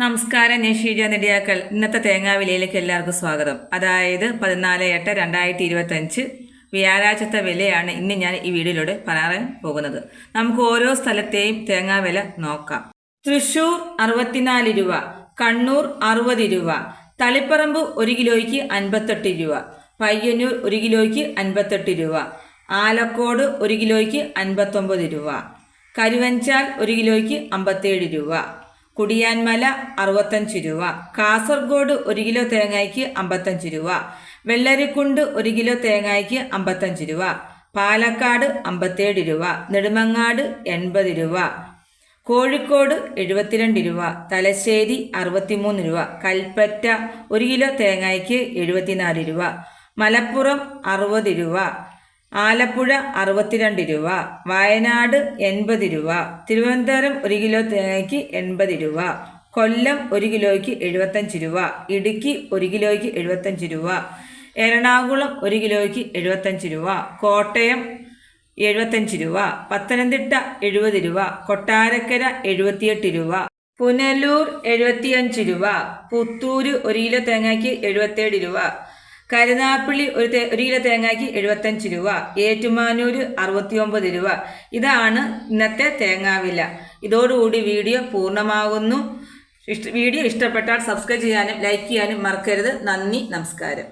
നമസ്കാരം ഞാൻ ഷീജ നെടിയാക്കൽ. ഇന്നത്തെ തേങ്ങാവിലയിലേക്ക് എല്ലാവർക്കും സ്വാഗതം. അതായത് പതിനാല് എട്ട് രണ്ടായിരത്തി ഇരുപത്തഞ്ച് വ്യാഴാഴ്ചത്തെ വിലയാണ് ഇന്ന് ഞാൻ ഈ വീഡിയോയിലൂടെ പറയാൻ പോകുന്നത്. നമുക്ക് ഓരോ സ്ഥലത്തെയും തേങ്ങാ വില നോക്കാം. തൃശൂർ അറുപത്തിനാല് രൂപ കണ്ണൂർ അറുപത് രൂപ തളിപ്പറമ്പ് ഒരു കിലോയ്ക്ക് അൻപത്തെട്ട് രൂപ പയ്യന്നൂർ ഒരു കിലോയ്ക്ക് അൻപത്തെട്ട് രൂപ ആലക്കോട് ഒരു കിലോയ്ക്ക് അൻപത്തൊമ്പത് രൂപ കരുവഞ്ചാൽ ഒരു കിലോയ്ക്ക് അമ്പത്തേഴ് രൂപ കുടിയാൻമല അറുപത്തഞ്ച് രൂപ. കാസർഗോഡ് ഒരു കിലോ തേങ്ങയ്ക്ക് അമ്പത്തഞ്ച് രൂപ. വെള്ളരിക്കുണ്ട് ഒരു കിലോ തേങ്ങയ്ക്ക് അമ്പത്തഞ്ച് രൂപ. പാലക്കാട് അമ്പത്തേഴ് രൂപ. നെടുമങ്ങാട് എൺപത് രൂപ. കോഴിക്കോട് എഴുപത്തിരണ്ട് രൂപ. തലശ്ശേരി അറുപത്തിമൂന്ന് രൂപ. കൽപ്പറ്റ ഒരു കിലോ തേങ്ങയ്ക്ക് എഴുപത്തിനാല് രൂപ. മലപ്പുറം അറുപത് രൂപ. ആലപ്പുഴ അറുപത്തിരണ്ട് രൂപ വയനാട് എൺപത് രൂപ തിരുവനന്തപുരം ഒരു കിലോ തേങ്ങയ്ക്ക് എൺപത് രൂപ കൊല്ലം ഒരു കിലോയ്ക്ക് എഴുപത്തഞ്ച് രൂപ ഇടുക്കി ഒരു കിലോയ്ക്ക് എഴുപത്തഞ്ച് രൂപ എറണാകുളം ഒരു കിലോയ്ക്ക് എഴുപത്തഞ്ച് രൂപ കോട്ടയം എഴുപത്തഞ്ച് രൂപ പത്തനംതിട്ട എഴുപത് രൂപ കൊട്ടാരക്കര എഴുപത്തിയെട്ട് രൂപ പുനലൂർ എഴുപത്തിയഞ്ച് രൂപ പുത്തൂര് ഒരു കിലോ തേങ്ങയ്ക്ക് എഴുപത്തേഴ് രൂപ കരുനാപ്പള്ളി ഒരു ഒരു കിലോ തേങ്ങയ്ക്ക് എഴുപത്തഞ്ച് രൂപ ഏറ്റുമാനൂര് അറുപത്തിയൊമ്പത് രൂപ. ഇതാണ് ഇന്നത്തെ തേങ്ങാവില ഇതോടുകൂടി വീഡിയോ പൂർണമാകുന്നു. വീഡിയോ ഇഷ്ടപ്പെട്ടാൽ സബ്സ്ക്രൈബ് ചെയ്യാനും ലൈക്ക് ചെയ്യാനും മറക്കരുത്. നന്ദി നമസ്കാരം.